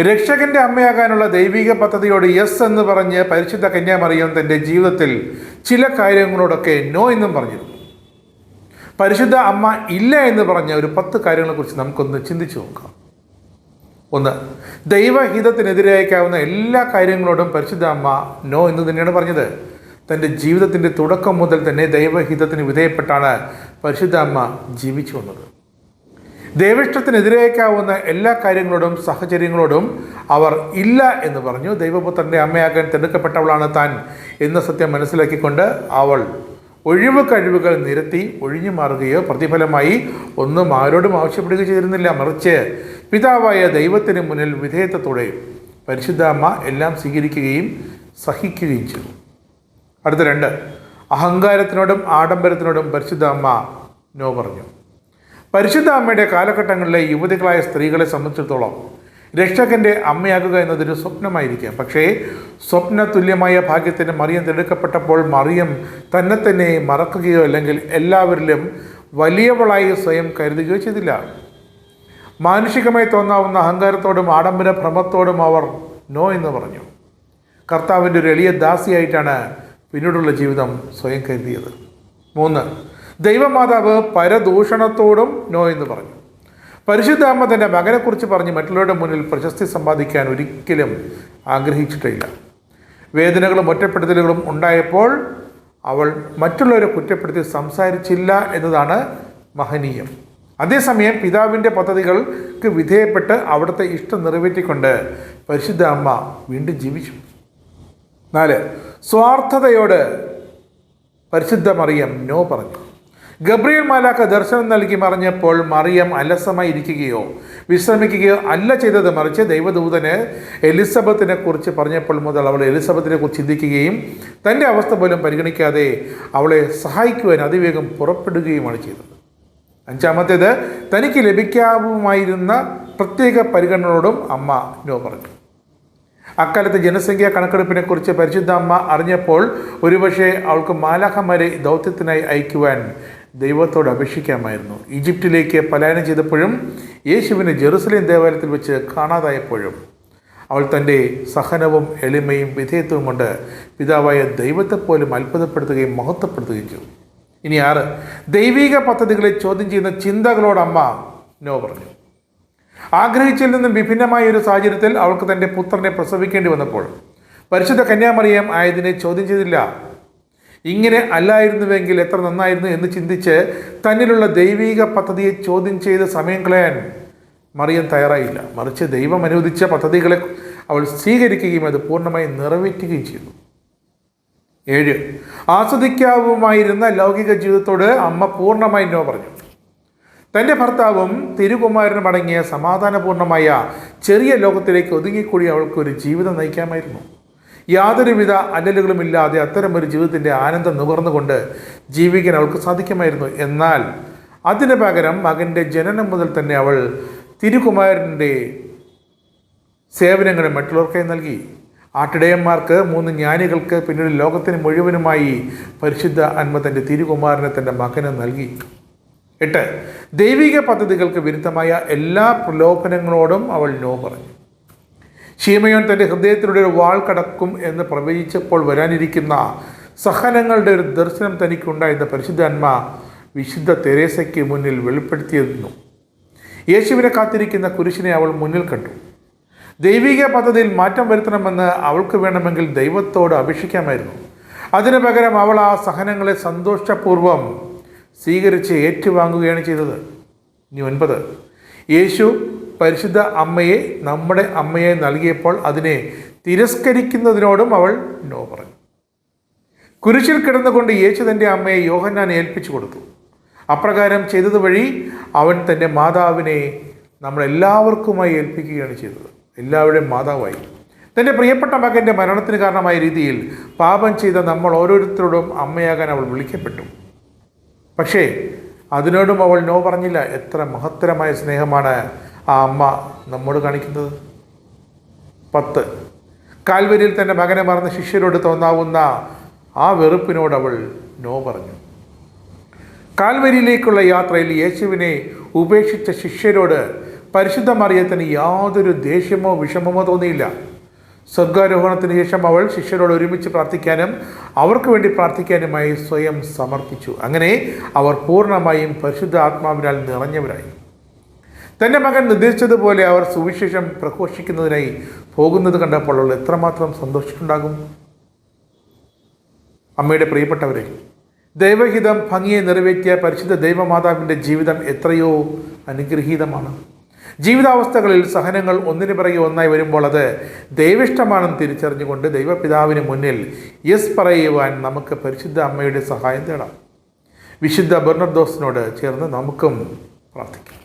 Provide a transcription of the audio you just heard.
രക്ഷകന്റെ അമ്മയാകാനുള്ള ദൈവിക പദ്ധതിയോട് യെസ് എന്ന് പറഞ്ഞ് പരിശുദ്ധ കന്യാമറിയം തന്റെ ജീവിതത്തിൽ ചില കാര്യങ്ങളോടൊക്കെ നോ എന്നും പറഞ്ഞിരുന്നു. പരിശുദ്ധ അമ്മ ഇല്ല എന്ന് പറഞ്ഞ ഒരു പത്ത് കാര്യങ്ങളെക്കുറിച്ച് നമുക്കൊന്ന് ചിന്തിച്ചു നോക്കാം. ഒന്ന് ദൈവഹിതത്തിനെതിരേക്കാവുന്ന എല്ലാ കാര്യങ്ങളോടും പരിശുദ്ധ അമ്മ നോ എന്ന് തന്നെയാണ് പറഞ്ഞത്. തന്റെ ജീവിതത്തിന്റെ തുടക്കം മുതൽ തന്നെ ദൈവഹിതത്തിന് വിധേയപ്പെട്ടാണ് പരിശുദ്ധ അമ്മ ജീവിച്ചു വന്നത്. ദൈവിഷ്ടത്തിനെതിരേക്കാവുന്ന എല്ലാ കാര്യങ്ങളോടും സാഹചര്യങ്ങളോടും അവർ ഇല്ല എന്ന് പറഞ്ഞു. ദൈവപുത്രന്റെ അമ്മയാകാൻ തിരഞ്ഞെടുക്കപ്പെട്ടവളാണ് താൻ എന്ന സത്യം മനസ്സിലാക്കിക്കൊണ്ട് അവൾ ഒഴിവ് കഴിവുകൾ നിരത്തി ഒഴിഞ്ഞു മാറുകയോ പ്രതിഫലമായി ഒന്നും ആരോടും ആവശ്യപ്പെടുകയോ ചെയ്തിരുന്നില്ല. മറിച്ച് പിതാവായ ദൈവത്തിന് മുന്നിൽ വിധേയത്വത്തോടെ പരിശുദ്ധ അമ്മ എല്ലാം സ്വീകരിക്കുകയും സഹിക്കുകയും ചെയ്തു. അടുത്ത രണ്ട് അഹങ്കാരത്തിനോടും ആഡംബരത്തിനോടും പരിശുദ്ധ അമ്മ നോ പറഞ്ഞു. പരിശുദ്ധ അമ്മയുടെ കാലഘട്ടങ്ങളിലെ യുവതികളായ സ്ത്രീകളെ സംബന്ധിച്ചിടത്തോളം രക്ഷകന്റെ അമ്മയാകുക എന്നതൊരു സ്വപ്നമായിരിക്കാം. പക്ഷേ സ്വപ്ന തുല്യമായ ഭാഗ്യത്തിന് മറിയം തിരക്കപ്പെട്ടപ്പോൾ മറിയം തന്നെ തന്നെ മറക്കുകയോ അല്ലെങ്കിൽ എല്ലാവരിലും വലിയവളായി സ്വയം കരുതുകയോ ചെയ്തില്ല. മാനുഷികമായി തോന്നാവുന്ന അഹങ്കാരത്തോടും ആഡംബര ഭ്രമത്തോടും അവർ നോ എന്ന് പറഞ്ഞു. കർത്താവിന്റെ ഒരു എളിയ ദാസിയായിട്ടാണ് പിന്നീടുള്ള ജീവിതം സ്വയം കരുതിയത്. മൂന്ന് ദൈവമാതാവ് പരദൂഷണത്തോടും നോ എന്ന് പറഞ്ഞു. പരിശുദ്ധ അമ്മ തന്റെ മകനെക്കുറിച്ച് പറഞ്ഞ് മറ്റുള്ളവരുടെ മുന്നിൽ പ്രശസ്തി സമ്പാദിക്കാൻ ഒരിക്കലും ആഗ്രഹിച്ചിട്ടില്ല. വേദനകളും ഒറ്റപ്പെടുത്തലുകളും ഉണ്ടായപ്പോൾ അവൾ മറ്റുള്ളവരെ കുറ്റപ്പെടുത്തി സംസാരിച്ചില്ല എന്നതാണ് മഹനീയം. അതേസമയം പിതാവിന്റെ പദ്ധതികൾക്ക് വിധേയപ്പെട്ട് അവിടുത്തെ ഇഷ്ടം നിറവേറ്റിക്കൊണ്ട് പരിശുദ്ധ അമ്മ വീണ്ടും ജീവിച്ചു. നാല് സ്വാർത്ഥതയോട് പരിശുദ്ധമറിയം നോ പറഞ്ഞു. ഗബ്രിയേൽ മാലാക്ക ദർശനം നൽകി മറിഞ്ഞപ്പോൾ മറിയം അലസമായി ഇരിക്കുകയോ വിശ്രമിക്കുകയോ അല്ല ചെയ്തത് മറിച്ച് ദൈവദൂതന് എലിസബത്തിനെ കുറിച്ച് പറഞ്ഞപ്പോൾ മുതൽ അവൾ എലിസബത്തിനെ കുറിച്ച് ചിന്തിക്കുകയും തന്റെ അവസ്ഥ പോലും പരിഗണിക്കാതെ അവളെ സഹായിക്കുവാൻ അതിവേഗം പുറപ്പെടുകയുമാണ് ചെയ്തത്. അഞ്ചാമത്തേത് തനിക്ക് ലഭിക്കാവുമായിരുന്ന പ്രത്യേക പരിഗണനയോടും അമ്മ നോ പറഞ്ഞു. അക്കാലത്തെ ജനസംഖ്യാ കണക്കെടുപ്പിനെക്കുറിച്ച് പരിശുദ്ധ അമ്മ അറിഞ്ഞപ്പോൾ ഒരുപക്ഷെ അവൾക്ക് മാലാഖമാരെ ദൗത്യത്തിനായി അയക്കുവാൻ ദൈവത്തോട് അപേക്ഷിക്കാമായിരുന്നു. ഈജിപ്തിലേക്ക് പലായനം ചെയ്തപ്പോഴും യേശുവിനെ ജെറുസലേം ദേവാലയത്തിൽ വെച്ച് കാണാതായപ്പോഴും അവൾ തന്റെ സഹനവും എളിമയും വിധേയത്വവും കൊണ്ട് പിതാവായ ദൈവത്തെ പോലും അത്ഭുതപ്പെടുത്തുകയും മഹത്വപ്പെടുത്തുകയും ചെയ്തു. ഇനി ആറ്. ദൈവിക പദ്ധതികളെ ചോദ്യം ചെയ്യുന്ന ചിന്തകളോട് അമ്മ നോ പറഞ്ഞു. ആഗ്രഹിച്ചതിൽ നിന്നും വിഭിന്നമായ ഒരു സാഹചര്യത്തിൽ അവൾക്ക് തന്റെ പുത്രനെ പ്രസവിക്കേണ്ടി വന്നപ്പോൾ പരിശുദ്ധ കന്യാമറിയം ആയതിനെ ചോദ്യം ചെയ്തില്ല. ഇങ്ങനെ അല്ലായിരുന്നുവെങ്കിൽ എത്ര നന്നായിരുന്നു എന്ന് ചിന്തിച്ച് തന്നിലുള്ള ദൈവിക പദ്ധതിയെ ചോദ്യം ചെയ്ത് സമയം കളയാൻ മറിയം തയ്യാറായില്ല. മറിച്ച് ദൈവം അനുവദിച്ച പദ്ധതികളെ അവൾ സ്വീകരിക്കുകയും അത് പൂർണമായി നിറവേറ്റുകയും ചെയ്തു ഏഴ് ആസ്വദിക്കാവുമായിരുന്ന ലൗകിക ജീവിതത്തോട് അമ്മ പൂർണമായി നോ പറഞ്ഞു. തന്റെ ഭർത്താവും തിരുകുമാരനും അടങ്ങിയ സമാധാനപൂർണമായ ചെറിയ ലോകത്തിലേക്ക് ഒതുങ്ങിക്കൂടി അവൾക്ക് ഒരു ജീവിതം നയിക്കാമായിരുന്നു. യാതൊരുവിധ അല്ലലുകളുമില്ലാതെ അത്തരമൊരു ജീവിതത്തിന്റെ ആനന്ദം നുകർന്നുകൊണ്ട് ജീവിക്കാൻ അവൾക്ക് സാധിക്കുമായിരുന്നു. എന്നാൽ അതിന് പകരം മകന്റെ ജനനം മുതൽ തന്നെ അവൾ തിരുകുമാരന്റെ സേവനങ്ങൾ മറ്റുള്ളവർക്കായി നൽകി. ആട്ടിടയന്മാർക്ക് മൂന്ന് ജ്ഞാനികൾക്ക് പിന്നീട് ലോകത്തിന് മുഴുവനുമായി പരിശുദ്ധ അന്മ തന്റെ തിരുകുമാരനെ തന്റെ മകന് നൽകി. എട്ട്. ദൈവിക പദ്ധതികൾക്ക് വിരുദ്ധമായ എല്ലാ പ്രലോഭനങ്ങളോടും അവൾ നോ പറഞ്ഞു. ഷീമയോൻ തന്റെ ഹൃദയത്തിലൂടെ ഒരു വാൾ കടക്കും എന്ന് പ്രവചിച്ചപ്പോൾ വരാനിരിക്കുന്ന സഹനങ്ങളുടെ ഒരു ദർശനം തനിക്കുണ്ടായിരുന്ന പരിശുദ്ധ അന്മ വിശുദ്ധ തെരേസയ്ക്ക് മുന്നിൽ വെളിപ്പെടുത്തിയിരുന്നു. യേശുവിനെ കാത്തിരിക്കുന്ന കുരിശിനെ അവൾ മുന്നിൽ കണ്ടു. ദൈവിക പദ്ധതിയിൽ മാറ്റം വരുത്തണമെന്ന് അവൾക്ക് വേണമെങ്കിൽ ദൈവത്തോട് അപേക്ഷിക്കാമായിരുന്നു. അതിനു പകരം അവൾ ആ സഹനങ്ങളെ സന്തോഷപൂർവം സ്വീകരിച്ച് ഏറ്റുവാങ്ങുകയാണ് ചെയ്തത്. ഇനി ഒൻപത്. യേശു പരിശുദ്ധ അമ്മയെ നമ്മുടെ അമ്മയെ നൽകിയപ്പോൾ അതിനെ തിരസ്കരിക്കുന്നതിനോടും അവൾ നോ പറഞ്ഞു. കുരിശിൽ കിടന്നുകൊണ്ട് യേശു തന്റെ അമ്മയെ യോഹന്നാൻ ഏൽപ്പിച്ചു കൊടുത്തു. അപ്രകാരം ചെയ്തത് വഴി അവൻ തന്റെ മാതാവിനെ നമ്മളെല്ലാവർക്കുമായി ഏൽപ്പിക്കുകയാണ് ചെയ്തത്. എല്ലാവരുടെയും മാതാവായി. തന്റെ പ്രിയപ്പെട്ട മകന്റെ മരണത്തിന് കാരണമായ രീതിയിൽ പാപം ചെയ്ത നമ്മൾ ഓരോരുത്തരോടും അമ്മയാകാൻ അവൾ വിളിക്കപ്പെട്ടു. പക്ഷേ അതിനോടും അവൾ നോ പറഞ്ഞില്ല. എത്ര മഹത്തരമായ സ്നേഹമാണ് ആ അമ്മ നമ്മോട് കാണിക്കുന്നത്? പത്ത്. കാൽവരിയിൽ തന്നെ മകനെ മറന്ന് ശിഷ്യരോട് തോന്നാവുന്ന ആ വെറുപ്പിനോട് അവൾ നോ പറഞ്ഞു. കാൽവരിയിലേക്കുള്ള യാത്രയിൽ യേശുവിനെ ഉപേക്ഷിച്ച ശിഷ്യരോട് പരിശുദ്ധ മറിയത്തിന് യാതൊരു ദേഷ്യമോ വിഷമമോ തോന്നിയില്ല. സ്വർഗാരോഹണത്തിന് ശേഷം അവൾ ശിഷ്യരോട് ഒരുമിച്ച് പ്രാർത്ഥിക്കാനും അവർക്ക് വേണ്ടി പ്രാർത്ഥിക്കാനുമായി സ്വയം സമർപ്പിച്ചു. അങ്ങനെ അവർ പൂർണമായും പരിശുദ്ധ ആത്മാവിനാൽ നിറഞ്ഞവരായി. തന്റെ മകൻ നിർദ്ദേശിച്ചതുപോലെ അവർ സുവിശേഷം പ്രഘോഷിക്കുന്നതിനായി പോകുന്നത് കണ്ടപ്പോൾ അവൾ എത്രമാത്രം സന്തോഷിച്ചിട്ടുണ്ടാകും അമ്മയുടെ പ്രിയപ്പെട്ടവരെ ദൈവഹിതം ഭംഗിയെ നിറവേറ്റിയ പരിശുദ്ധ ദൈവമാതാവിന്റെ ജീവിതം എത്രയോ അനുഗ്രഹീതമാണ്. ജീവിതാവസ്ഥകളിൽ സഹനങ്ങൾ ഒന്നിനു പിറകെ ഒന്നായി വരുമ്പോൾ അത് ദൈവിഷ്ടമാണെന്ന് തിരിച്ചറിഞ്ഞുകൊണ്ട് ദൈവപിതാവിന് മുന്നിൽ യെസ് പറയുവാൻ നമുക്ക് പരിശുദ്ധ അമ്മയുടെ സഹായം തേടാം. വിശുദ്ധ ബെർണർദോസിനോട് ചേർന്ന് നമുക്കും പ്രാർത്ഥിക്കാം.